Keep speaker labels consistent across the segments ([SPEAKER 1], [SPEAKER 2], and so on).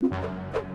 [SPEAKER 1] you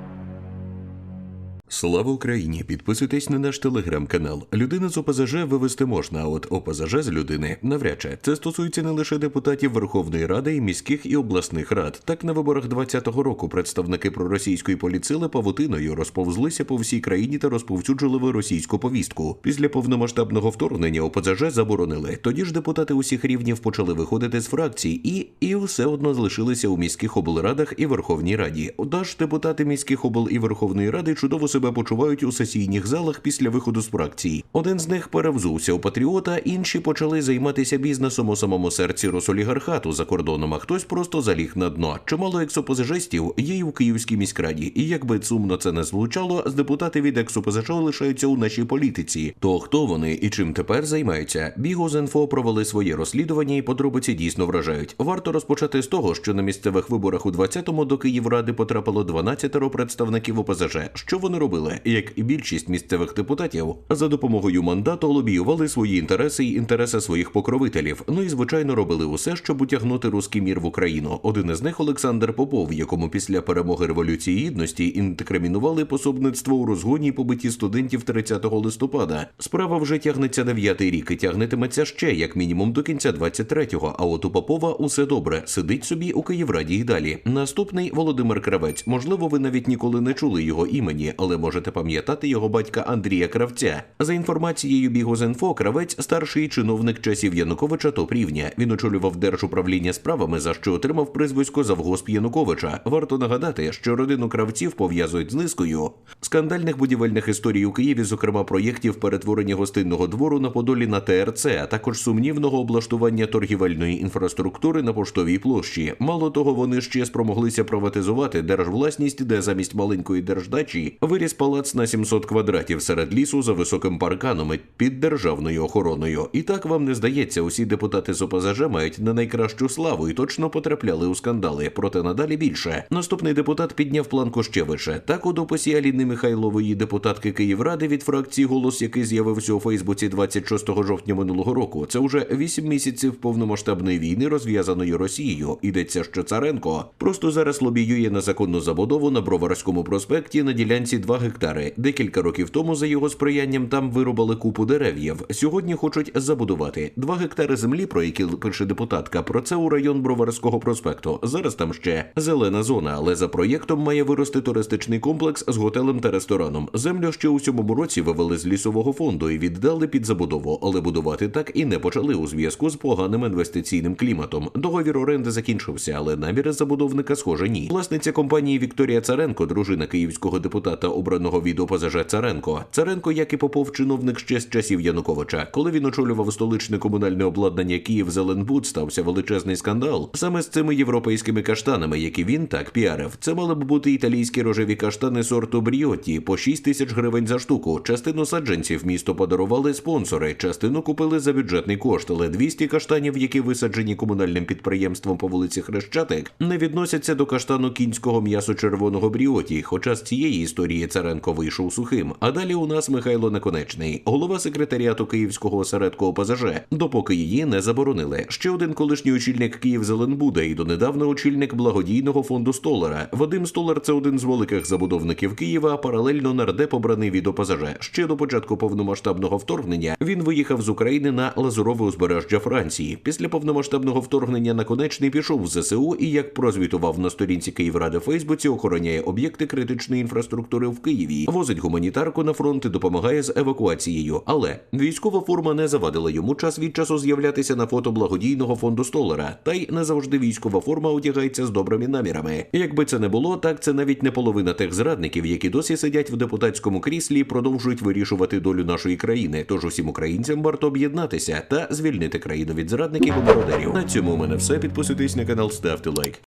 [SPEAKER 1] Слава Україні! Підписуйтесь на наш телеграм-канал. Людина з ОПЗЖ вивести можна, а от ОПЗЖ з людини навряд чи. Це стосується не лише депутатів Верховної Ради і міських і обласних рад. Так на виборах 2020 року представники проросійської поліцили павутиною розповзлися по всій країні та розповсюджували російську повістку. Після повномасштабного вторгнення ОПЗЖ заборонили. Тоді ж депутати усіх рівнів почали виходити з фракцій і, і все одно залишилися у міських облрадах і Верховній Раді. Тож депутати міських обл і Верховної Ради чудово себе почувають у сесійних залах після виходу з фракцій. Один з них перевзувся у патріота, інші почали займатися бізнесом у самому серці Росолігархату за кордоном. А хтось просто заліг на дно. Чимало ексопозижистів є й у Київській міськраді. І якби сумно це не звучало, з депутати від ексопозижа лишаються у нашій політиці. То хто вони і чим тепер займаються? Бігозенфо провели своє розслідування і подробиці дійсно вражають. Варто розпочати з того, що на місцевих виборах у 20-му до Київради потрапило 12 представників ОПЗЖ. Що вони робили? Як і більшість місцевих депутатів, за допомогою мандату лобіювали свої інтереси і інтереси своїх покровителів. Ну і звичайно робили усе, щоб утягнути руський мір в Україну. Один із них Олександр Попов, якому після перемоги революції гідності інкримінували пособництво у розгоні і побитті студентів 30 листопада. Справа вже тягнеться дев'ятий рік і тягнетиметься ще як мінімум до кінця 23-го. А от у Попова усе добре. Сидить собі у Київраді і далі. Наступний Володимир Кравець. Можливо, ви навіть ніколи не чули його імені, але можете пам'ятати його батька Андрія Кравця. За інформацією Бігозенфо, Кравець старший чиновник часів Януковича топ рівня. Він очолював держуправління справами, за що отримав призвисько завгосп Януковича. Варто нагадати, що родину кравців пов'язують з низкою скандальних будівельних історій у Києві, зокрема проєктів перетворення гостинного двору на Подолі на ТРЦ, а також сумнівного облаштування торгівельної інфраструктури на поштовій площі. Мало того, вони ще спромоглися приватизувати держвласність, де замість маленької держдачі виріс палац на 700 квадратів серед лісу за високим парканом під державною охороною. І так вам не здається, усі депутати з ОПЗЖ мають не найкращу славу і точно потрапляли у скандали. Проте надалі більше. Наступний депутат підняв планку ще вище. Так у дописі Аліни Михайлової, депутатки Київради від фракції голос, який з'явився у Фейсбуці 26 жовтня минулого року. Це вже 8 місяців повномасштабної війни, розв'язаної Росією. Йдеться, що Царенко просто зараз лобіює незаконну забудову на Броварському проспекті на ділянці 2 гектари. Декілька років тому за його сприянням там вирубали купу дерев'їв. Сьогодні хочуть забудувати 2 гектари землі, про які пише депутатка. Про це у район Броварського проспекту. Зараз там ще зелена зона, але за проєктом має вирости туристичний комплекс з готелем та рестораном. Землю ще у сьомому році вивели з лісового фонду і віддали під забудову, але будувати так і не почали у зв'язку з поганим інвестиційним кліматом. Договір оренди закінчився, але наміри забудовника схоже ні. Власниця компанії Вікторія Царенко, дружина київського депутата, обраного від ОПЗЖ Царенко. Царенко, як і Попов, чиновник ще з часів Януковича. Коли він очолював столичне комунальне обладнання Київ Зеленбуд, стався величезний скандал саме з цими європейськими каштанами, які він так піарив. Це мали б бути італійські рожеві каштани сорту Бріотті по 6 тисяч гривень за штуку. Частину саджанців місто подарували спонсори, частину купили за бюджетний кошт. Але 200 каштанів, які висаджені комунальним підприємством по вулиці Хрещатик, не відносяться до каштану кінського м'ясо червоного Бріоті. Хоча з цієї історії Царенко вийшов сухим. А далі у нас Михайло Наконечний, голова секретаріату Київського осередку ОПЗЖ, допоки її не заборонили. Ще один колишній очільник Київ Зеленбуда і донедавна очільник благодійного фонду Столара. Вадим Столар це один з великих забудовників Києва. Паралельно нардеп обраний від ОПЗЖ. Ще до початку повномасштабного вторгнення він виїхав з України на Лазурове узбережжя Франції. Після повномасштабного вторгнення наконечний пішов в ЗСУ і як прозвітував на сторінці Київради Фейсбуці, охороняє об'єкти критичної інфраструктури в Києві, возить гуманітарку на фронт і допомагає з евакуацією. Але військова форма не завадила йому час від часу з'являтися на фото благодійного фонду Столара. Та й не завжди військова форма одягається з добрими намірами. Якби це не було, так це навіть не половина тих зрадників, які досі сидять в депутатському кріслі і продовжують вирішувати долю нашої країни. Тож усім українцям варто об'єднатися та звільнити країну від зрадників і мародерів. На цьому у мене все. Підписуйтесь на канал, ставте лайк.